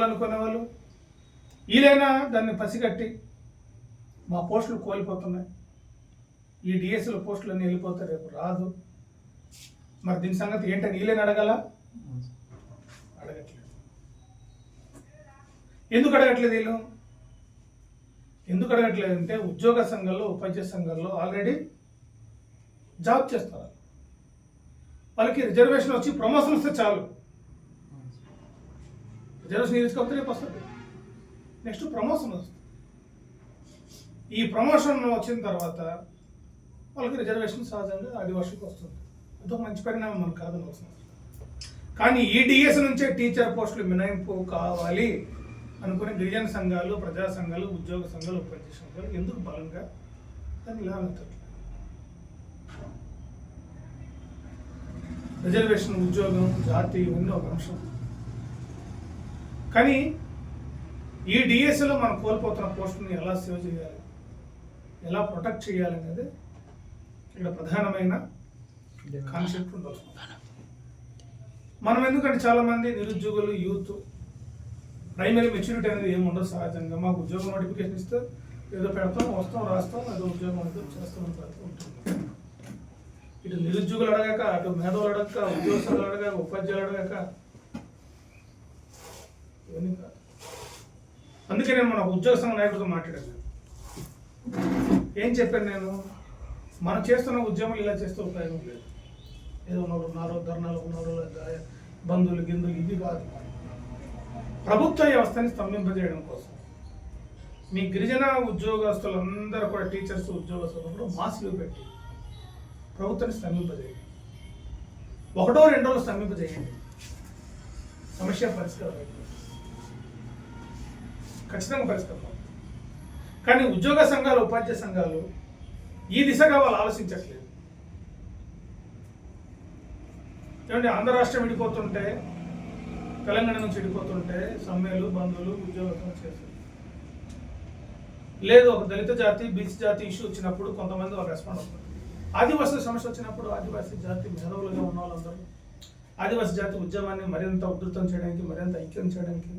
ఇవ్వాలనుకునే వాళ్ళు వీలైనా దాన్ని పసిగట్టి మా పోస్టులు కోల్పోతున్నాయి. ఈ డిఎస్ఎల్ పోస్టులు అన్నీ వెళ్ళిపోతే రేపు రాదు. మరి దీని సంగతి ఏంటని వీళ్ళని అడగల? అడగట్లేదు. ఎందుకు అడగట్లేదు వీళ్ళు? ఎందుకు అడగట్లేదు అంటే ఉద్యోగ సంఘాల్లో ఉపాధ్యాయ సంఘాల్లో ఆల్రెడీ జాబ్ చేస్తారు. వాళ్ళకి రిజర్వేషన్ వచ్చి ప్రమోషన్ వస్తే చాలు. రిజర్వేషన్ తీసుకోకపోతే రేపు వస్తుంది నెక్స్ట్ ప్రమోషన్ వస్తుంది. ఈ ప్రమోషన్ వచ్చిన తర్వాత వాళ్ళకి రిజర్వేషన్ సహజంగా ఆదివాసులకు వస్తుంది. అదొక మంచి పరిణామం మనకు కాదని అవసరం కానీ ఈ డిఎస్ నుంచే టీచర్ పోస్టులు మినహాయింపు కావాలి అనుకునే గిరిజన సంఘాలు ప్రజా సంఘాలు ఉద్యోగ సంఘాలు ఉపాధ్యాయ సంఘాలు ఎందుకు బలంగా దాన్ని ఇలా రిజర్వేషన్ ఉద్యోగం జాతి ఇవన్నీ ఒక అంశం. కానీ ఈ డిఎస్లో మనం కోల్పోతున్న పోస్టుని ఎలా సేవ్ చేయాలి? ఎలా ప్రొటెక్ట్ చేయాలి అనేది ఇక్కడ ప్రధానమైన కాన్సెప్ట్ ఉండదు మనం ఎందుకంటే చాలామంది నిరుద్యోగులు యూత్ ప్రైమరీ మెచ్యూరిటీ అనేది ఏమి ఉండదు సహజంగా. మాకు ఉద్యోగం నోటిఫికేషన్ ఇస్తే ఏదో పెడతాం వస్తాం రాస్తాం ఏదో ఉద్యోగం ఏదో చేస్తాం ఉంటుంది ఇటు నిరుద్యోగులు అడగాక అటు మేధవులు అడగక ఉద్యోగస్తులు అడగాక ఉపాధ్యాయులు అడగాక ఇవన్నీ కాదు. అందుకే నేను మన ఉద్యోగ సంఘ నాయకుడితో మాట్లాడాను ఏం చెప్పాను నేను? మనం చేస్తున్న ఉద్యమం ఇలా చేస్తే ఉపయోగం లేదు. ఏదో ఉన్నారు ఉన్నారు ధర్నాలు ఉన్నారు లేదా బంధువులు గిందులు ఇది కాదు. ప్రభుత్వ వ్యవస్థని స్తంభింపజేయడం కోసం. మీ గిరిజన ఉద్యోగస్తులందరూ కూడా టీచర్స్ ఉద్యోగస్తులు కూడా మాస్క్లు పెట్టి ప్రభుత్వాన్ని స్తంభింపజేయండి. ఒకటో రెండో స్తంభింపజేయండి. సమస్య పరిష్కారం అవుతుంది. ఖచ్చితంగా పరిస్థితి కానీ ఉద్యోగ సంఘాలు ఉపాధ్యాయ సంఘాలు ఈ దిశగా వాళ్ళు ఆలోచించట్లేదు. ఏమంటే ఆంధ్ర రాష్ట్రం విడిపోతుంటే తెలంగాణ నుంచి విడిపోతుంటే సమ్మెలు బంధువులు ఉద్యోగం చేస్తారు. లేదు ఒక దళిత జాతి బీసీ జాతి ఇష్యూ వచ్చినప్పుడు కొంతమంది వాళ్ళు రెస్పాండ్ అవుతారు. ఆదివాసుల సమస్య వచ్చినప్పుడు ఆదివాసీ జాతి మేధావులుగా ఉన్న వాళ్ళందరూ ఆదివాసీ జాతి ఉద్యమాన్ని మరింత ఉధృతం చేయడానికి మరింత ఐక్యం చేయడానికి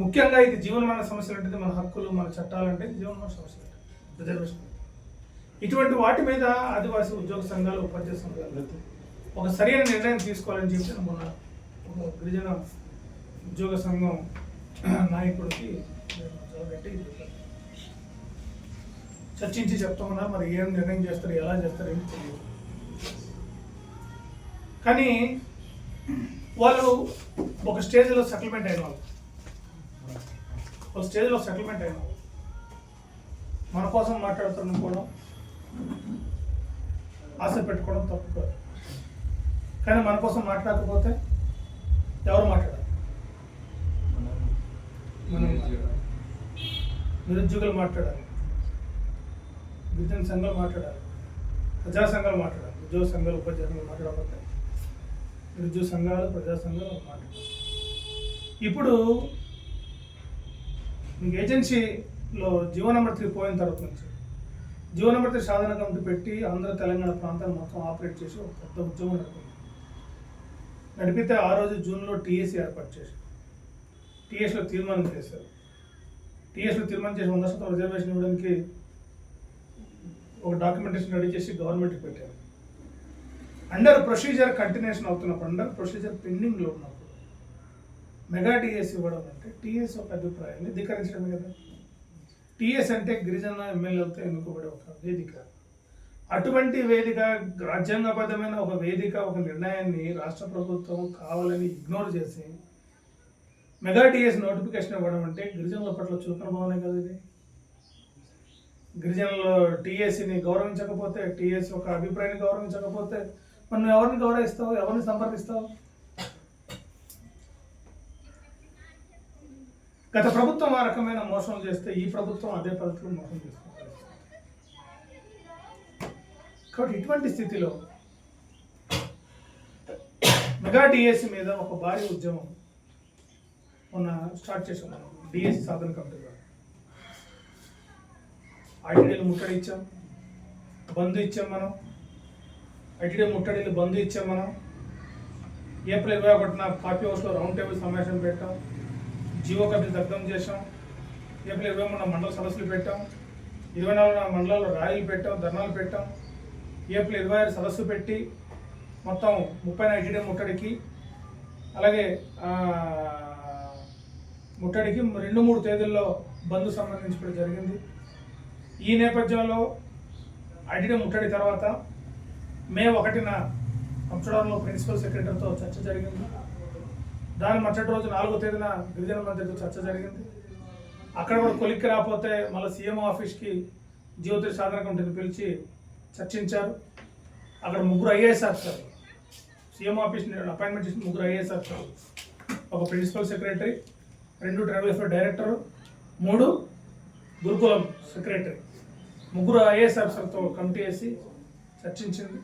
ముఖ్యంగా ఇది జీవనమైన సమస్యలు అంటే మన హక్కులు మన చట్టాలు అంటే జీవనమైన సమస్యలు రిజర్వేషన్ ఇటువంటి వాటి మీద ఆదివాసీ ఉద్యోగ సంఘాలు ఉపాధ్యాయ సంఘాలు ఒక సరైన నిర్ణయం తీసుకోవాలని చెప్పి మొన్న ఒక గిరిజన ఉద్యోగ సంఘం నాయకుడికి నేను చర్చించి చెప్తామన్నా మరి ఏం నిర్ణయం చేస్తారు ఎలా చేస్తారు ఏమి తెలియదు. కానీ వాళ్ళు ఒక స్టేజ్లో సెటిల్మెంట్ అయిన వాళ్ళు. ఒక స్టేజ్లో సెటిల్మెంట్ అయినా. మన కోసం మాట్లాడుతున్నప్పుడు ఆశ పెట్టుకోవడం తప్పు కాదు. కానీ మన కోసం మాట్లాడకపోతే ఎవరు మాట్లాడాలి మనం నిరుద్యోగులు మాట్లాడాలి. గిరిజన సంఘాలు మాట్లాడాలి. ప్రజా సంఘాలు మాట్లాడాలి. ఉద్యోగ సంఘాలు ఉపాధ్యాయ సంఘాలు మాట్లాడకపోతే నిరుద్యోగ సంఘాలు ప్రజా సంఘాలు మాట్లాడాలి. ఇప్పుడు మీకు ఏజెన్సీలో జీవో నెంబర్ త్రీ పోయిన తర్వాత నుంచి జీవో నెంబర్ త్రీ సాధన కమిటీ పెట్టి ఆంధ్ర తెలంగాణ ప్రాంతాన్ని మొత్తం ఆపరేట్ చేసి ఒక పెద్ద ఉద్యమం నడిపింది. నడిపితే ఆ రోజు జూన్లో టీఎస్సీ ఏర్పాటు చేశారు. టీఎస్లో తీర్మానం చేశారు. టీఎస్లో తీర్మానం చేసి వంద శాతం రిజర్వేషన్ ఇవ్వడానికి ఒక డాక్యుమెంటేషన్ రెడీ చేసి గవర్నమెంట్కి పెట్టారు. అండర్ ప్రొసీజర్ కంటిన్యూషన్ అవుతున్నప్పుడు అండర్ ప్రొసీజర్ పెండింగ్లో ఉన్నప్పుడు మెగా టీఎస్ ఇవ్వడం అంటే టీఎస్ ఒక అభిప్రాయాన్ని ధిక్కరించడమే కదా. టీఎస్ అంటే గిరిజన ఎమ్మెల్యేలతో ఎన్నుకోబడే ఒక వేదిక. అటువంటి వేదిక రాజ్యాంగబద్ధమైన ఒక వేదిక ఒక నిర్ణయాన్ని రాష్ట్ర ప్రభుత్వం కావాలని ఇగ్నోర్ చేసి మెగా టీఎస్ నోటిఫికేషన్ ఇవ్వడం అంటే గిరిజనుల పట్ల చులకన భావనే కదా ఇది. గిరిజనులు టీఎస్సీని గౌరవించకపోతే టీఎస్ ఒక అభిప్రాయాన్ని గౌరవించకపోతే మనం ఎవరిని గౌరవిస్తావు? ఎవరిని సంప్రదిస్తావు? గత ప్రభుత్వం ఆ రకమైన మోసం చేస్తే ఈ ప్రభుత్వం అదే పద్ధతిలో మోసం చేస్తుంది. కాబట్టి ఇటువంటి స్థితిలో మెగా డిఎస్సి మీద ఒక భారీ ఉద్యమం మొన్న స్టార్ట్ చేసాం మనం. డిఎస్సి సాధన కమిటీ ద్వారా. ఐటీడీలు ముట్టడి ఇచ్చాం బంధు ఇచ్చాం మనం. ఐటీడీ ముట్టడిలు బంధు ఇచ్చాం మనం. ఏప్రిల్ ఇరవై ఒకటిన కాఫీ హౌస్లో రౌండ్ టేబుల్ సమావేశం పెట్టాం. జీవో కమిటీ దగ్ధం చేశాం. ఏప్రిల్ ఇరవై మూడున మండల సదస్సులు పెట్టాం. ఇరవై నాలుగున మండలాల్లో ర్యాలీలు పెట్టాం ధర్నాలు పెట్టాం. ఏప్రిల్ ఇరవై ఆరు సదస్సు పెట్టి మొత్తం ముప్పై ఐటీడీ ముట్టడికి అలాగే ముట్టడికి రెండు మూడు తేదీల్లో బంద్ సంబంధించడం జరిగింది. ఈ నేపథ్యంలో ఐటీడీ ముట్టడి తర్వాత మే ఒకటిన కంప్యూటర్లో ప్రిన్సిపల్ సెక్రటరీతో చర్చ జరిగింది. దాని మరుసటి రోజు నాలుగో తేదీన గిరిజన మంత్రితో చర్చ జరిగింది. అక్కడ కూడా కొలిక్కి రాకపోతే మళ్ళీ సీఎం ఆఫీస్కి జ్యోతి సాధన కమిటీని పిలిచి చర్చించారు. అక్కడ ముగ్గురు IAS officer CM office appointment చేసిన ముగ్గురు ఐఏఎస్ ఆఫీసర్ ఒక ప్రిన్సిపల్ సెక్రటరీ రెండు ట్రైబల్ వెల్ఫేర్ డైరెక్టర్ మూడు గురుకులం సెక్రటరీ. ముగ్గురు ఐఏఎస్ ఆఫీసర్తో కమిటీ వేసి చర్చించింది.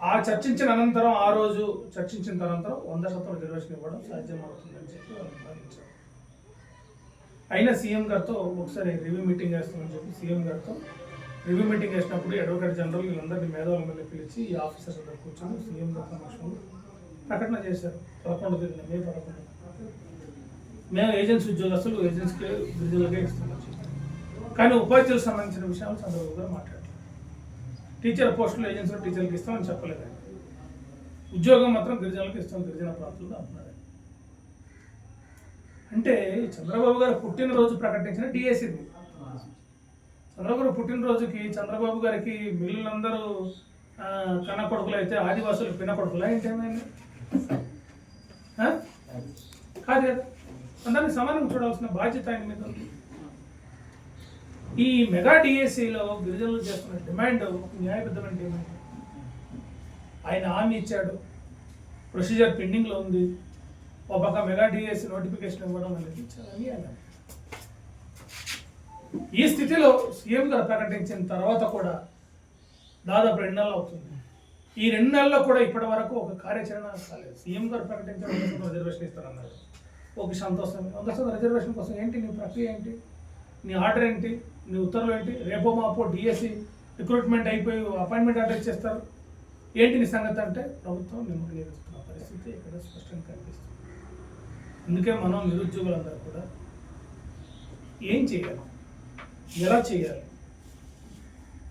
ఆ చర్చించిన అనంతరం ఆ రోజు చర్చించిన అనంతరం వంద శాతం రిజర్వేషన్ ఇవ్వడం సాధ్యమవుతుందని చెప్పి వాళ్ళు భావించారు. అయినా సీఎం గారితో ఒకసారి రివ్యూ మీటింగ్ వేస్తామని చెప్పి సీఎం గారితో రివ్యూ మీటింగ్ వేసినప్పుడు అడ్వకేట్ జనరల్ వీళ్ళందరినీ మేధావుల మీద పిలిచి ఈ ఆఫీసర్స్ అందరు కూర్చొని సీఎం గారి సమక్షంలో ప్రకటన చేశారు. పదకొండు తేదీన మే పదకొండు. మేము ఏజెన్సీ ఉద్యోగస్తులు ఏజెన్సీకి విడుదలగా ఇస్తామని చెప్పి కానీ ఉపాధ్యాయులకు సంబంధించిన విషయాలు చంద్రబాబు గారు మాట్లాడారు. టీచర్ పోస్టులు ఏజెన్సీలో టీచర్లకు ఇస్తామని చెప్పలేదు ఆయన. ఉద్యోగం మాత్రం గిరిజనులకు ఇస్తాం గిరిజన ప్రాంతంలో అంటున్నారు. అంటే చంద్రబాబు గారు పుట్టినరోజు ప్రకటించిన డిఎస్సి చంద్రబాబు గారు పుట్టినరోజుకి చంద్రబాబు గారికి మిల్లులందరూ కన్న కొడుకులు అయితే ఆదివాసులు పిన్న కొడుకులా ఏంటేమైంది ఏమైంది కాదు కదా. అందరినీ సమానంగా చూడాల్సిన బాధ్యత ఆయన మీద ఉంది. ఈ మెగా డిఎస్సిలో గిరిజనులు చేస్తున్న డిమాండ్ న్యాయబద్ధమైన డిమాండ్. ఆయన హామీ ఇచ్చాడు. ప్రొసీజర్ పెండింగ్లో ఉంది. ఒక పక్క మెగా డిఎస్సి నోటిఫికేషన్ ఇవ్వడం అనేది చాలా ఈ స్థితిలో సీఎం గారు ప్రకటించిన తర్వాత కూడా దాదాపు రెండు నెలలు అవుతుంది. ఈ రెండు నెలల్లో కూడా ఇప్పటి వరకు ఒక కార్యాచరణ కాలేదు. సీఎం గారు ప్రకటించిన వంద రిజర్వేషన్ ఇస్తారన్నారు. ఒక సంతోషం. వంద రిజర్వేషన్ కోసం ఏంటి? నీ ప్రక్రియ ఏంటి? నీ ఆర్డర్ ఏంటి? నీ ఉత్తర్వులు ఏంటి? రేపో మాపో డిఎస్సి రిక్రూట్మెంట్ అయిపోయి అపాయింట్మెంట్ ఆర్డర్ చేస్తారు. ఏంటి నీ సంగతి అంటే ప్రభుత్వం మిమ్మల్ని నిలుస్తున్న పరిస్థితి ఇక్కడ స్పష్టంగా కనిపిస్తుంది. అందుకే మనం నిరుద్యోగులందరూ కూడా ఏం చేయాలి? ఎలా చేయాలి?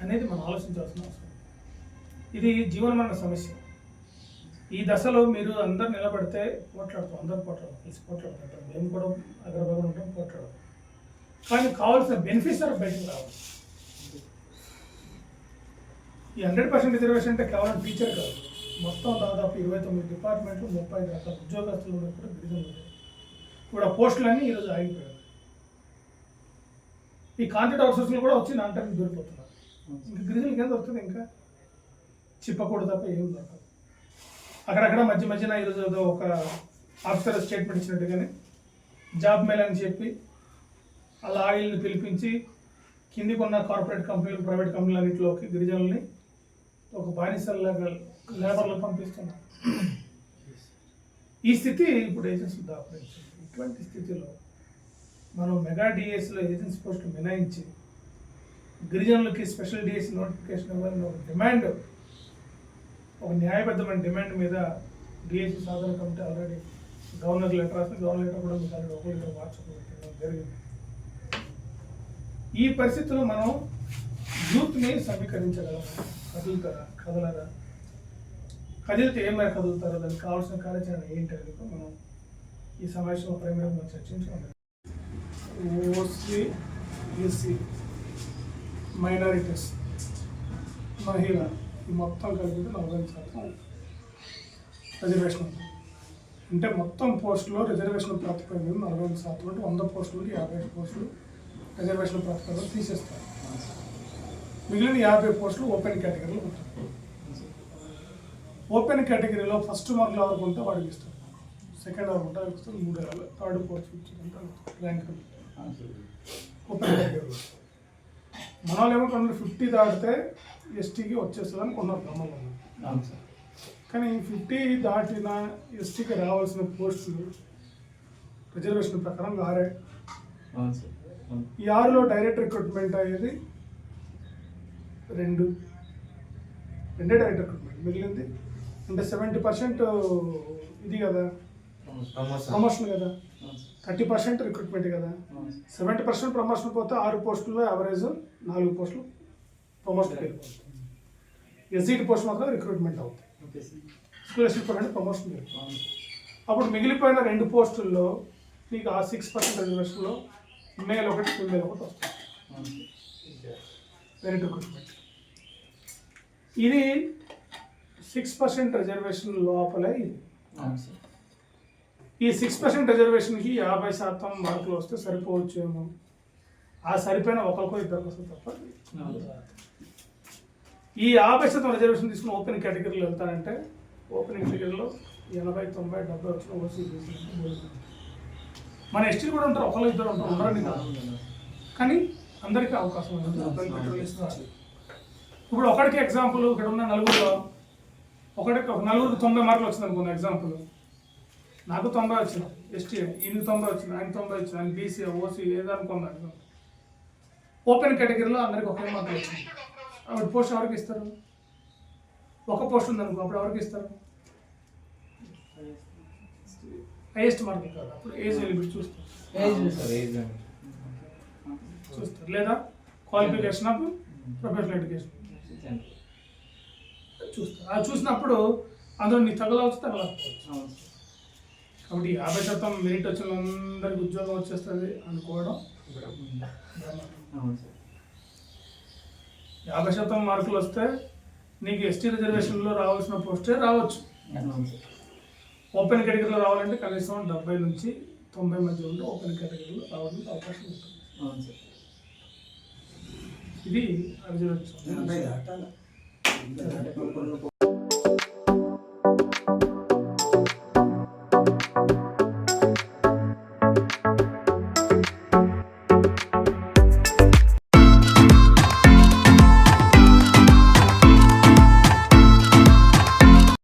అనేది మనం ఆలోచించాల్సిన అవసరం. ఇది జీవనమరణ సమస్య. ఈ దశలో మీరు అందరు నిలబడితే పోట్లాడతాం. అందరు పోట్లాడతాం. కలిసి పోట్లాడుతుంటాం మేము కూడా అగ్రభాగం ఉంటాం పోట్లాడతాం. కానీ కావాల్సిన బెనిఫిట్స్ ఆర్ బయటకు రావాలి. ఈ హండ్రెడ్ పర్సెంట్ రిజర్వేషన్ అంటే కేవలం టీచర్ కాదు. మొత్తం దాదాపు ఇరవై తొమ్మిది డిపార్ట్మెంట్లు ముప్పై ఐదు రకాల ఉద్యోగస్తులు కూడా గిరిజన ఇప్పుడు ఆ పోస్టులన్నీ ఈరోజు ఆగిపోయాయి. ఈ కాంట్రాక్ట్ అవుట్సోర్సింగ్ కూడా వచ్చి నా అంటానికి దొరికిపోతున్నారు ఇంకా గిరిజనులకి ఏం దొరుకుతుంది ఇంకా? చిప్పకూడదు తప్ప ఏం దొరకదు. అక్కడక్కడ మధ్య మధ్యన ఈరోజు ఒక ఆఫీసర్ స్టేట్మెంట్ ఇచ్చినట్టుగానే జాబ్ మేల్ అని చెప్పి అలా ఆయిల్ని పిలిపించి కిందికి ఉన్న కార్పొరేట్ కంపెనీలు ప్రైవేట్ కంపెనీలు అన్నింటిలోకి గిరిజనుల్ని ఒక బానిసల్లాగా లేబర్లు పంపిస్తున్నారు. ఈ స్థితి ఇప్పుడు ఏజెన్సీ దాపరించింది ఇటువంటి స్థితిలో మనం మెగా డిఎస్లో ఏజెన్సీ పోస్టులు మినాయించి గిరిజనులకి స్పెషల్ డిఎస్ నోటిఫికేషన్ ఇవ్వాలని ఒక డిమాండ్ ఒక న్యాయబద్ధమైన డిమాండ్ మీద డిఎస్సి సాధన కమిటీ ఆల్రెడీ గవర్నర్ లెటర్ రాసి గవర్నర్ లెటర్ కూడా మీకు ఆల్రెడీ ఒక లెటర్ జరిగింది. ఈ పరిస్థితుల్లో మనం యూత్ని సమీకరించగలం. కదులుతారా? కదలరా? కదిలితే ఏమైనా కదులుతారో? దానికి కావాల్సిన కార్యాచరణ ఏంటి అనేది కూడా మనం ఈ సమావేశంలో ప్రైమరీ మనం చర్చించుకోవాలి ఓసీ ఎస్సీ మైనారిటీస్ మహిళ ఈ మొత్తం కలిపితే నలభై శాతం రిజర్వేషన్ అంటే మొత్తం పోస్టులో రిజర్వేషన్ ప్రాతిపదిక నలభై శాతం అంటే వంద పోస్టులకి యాభై పోస్టులు రిజర్వేషన్ ప్రాతిపదికన తీసేస్తారు. మిగిలిన యాభై పోస్టులు ఓపెన్ కేటగిరీలో ఉంటాయి. ఓపెన్ కేటగిరీలో ఫస్ట్ మార్కులు ఎవరికి ఉంటే వాడికి ఇస్తారు. సెకండ్ ఎవరికి ఉంటే వాళ్ళకి ఇస్తారు. మూడు థర్డ్ ఫోర్త్ ఫిఫ్త్ ఉంటే ర్యాంక్ ఓపెన్ కేటగిరీలో. మన వాళ్ళు ఏమంటారు ఫిఫ్టీ దాటితే ఎస్టీకి వచ్చేస్తుంది అనుకున్నారు నమ్మకం కానీ ఫిఫ్టీ దాటిన ఎస్టీకి రావాల్సిన పోస్టులు రిజర్వేషన్ ప్రకారం ఆరే ఈ ఆరులో డైరెక్ట్ రిక్రూట్మెంట్ అయ్యేది రెండు. రెండే డైరెక్ట్ రిక్రూట్మెంట్ మిగిలింది అంటే సెవెంటీ పర్సెంట్ ఇది కదా? ప్రమోషన్ కదా. థర్టీ పర్సెంట్ రిక్రూట్మెంట్ కదా. సెవెంటీ పర్సెంట్ ప్రమోషన్ పోతే ఆరు పోస్టుల్లో యావరేజ్ నాలుగు పోస్టులు ప్రమోషన్ వెళ్ళిపోతుంది ఎస్సీటీ పోస్ట్ మాత్రం రిక్రూట్మెంట్ అవుతుంది సార్. స్కూల్ అసిస్టెంట్ అంటే ప్రమోషన్. అప్పుడు మిగిలిపోయిన రెండు పోస్టుల్లో నీకు ఆ సిక్స్ పర్సెంట్ రిజర్వేషన్లో మేల్ ఒకటి ఫిమేల్ ఒకటి వస్తుంది. మెరిట్ రిక్రూట్మెంట్ ఇది సిక్స్ పర్సెంట్ రిజర్వేషన్ లోపలే ఇది. ఈ సిక్స్ పర్సెంట్ రిజర్వేషన్కి యాభై శాతం మార్కులు వస్తే సరిపోవచ్చు ఏమో ఆ సరిపోయిన ఒకరికో ఇద్దరికి వస్తుంది తప్ప. ఈ యాభై శాతం రిజర్వేషన్ తీసుకుని ఓపెన్ కేటగిరీలో వెళ్తారంటే ఓపెన్ కేటగిరీలో ఎనభై తొంభై డెబ్బై వచ్చిన ఓసీ మన ఎస్టీ కూడా ఉంటారు ఒకళ్ళు ఇద్దరు ఉంటారు ఉండరండి కాదు. కానీ అందరికీ అవకాశం ఉంటుంది ఇప్పుడు ఒకటికి ఎగ్జాంపుల్ ఇక్కడ ఉన్న నలుగురులో ఒకటికి ఒక నలుగురు తొంభై మార్కులు వచ్చింది అనుకున్న ఎగ్జాంపుల్ నాకు తొంభై వచ్చింది ఎస్టీ ఈయనకి తొంభై వచ్చింది ఆయన తొంభై వచ్చింది ఆయన బీసీ ఓసీ ఏదో ఓపెన్ కేటగిరీలో అందరికి ఒకే మార్కులు వచ్చింది. అప్పుడు పోస్ట్ ఎవరికి ఇస్తారు? ఒక పోస్ట్ ఉందనుకో అప్పుడు ఎవరికి ఇస్తారు? హైయెస్ట్ మార్కులు కాదు అప్పుడు ఏజ్ ఎలిబిలిటీ చూస్తారు. చూస్తారు లేదా క్వాలిఫికేషన్ ఆఫ్ ప్రొఫెషనల్ ఎడ్యుకేషన్ చూస్తారు అది చూసినప్పుడు అందులో నీ తగలవచ్చు తగలకపోవచ్చు. కాబట్టి యాభై శాతం మెరిట్ వచ్చిన అందరికి ఉద్యోగం వచ్చేస్తుంది అనుకోవడం అవును సార్. యాభై శాతం మార్కులు వస్తే నీకు ఎస్టీ రిజర్వేషన్లో రావాల్సిన పోస్టే రావచ్చు అవును సార్. ఓపెన్ కేటగిరీలో రావాలంటే కనీసం డెబ్బై నుంచి తొంభై మధ్య ఉంటే ఓపెన్ కేటగిరీలో రావడానికి అవకాశం ఉంటుంది అవును సార్. ఇది దాటాలి.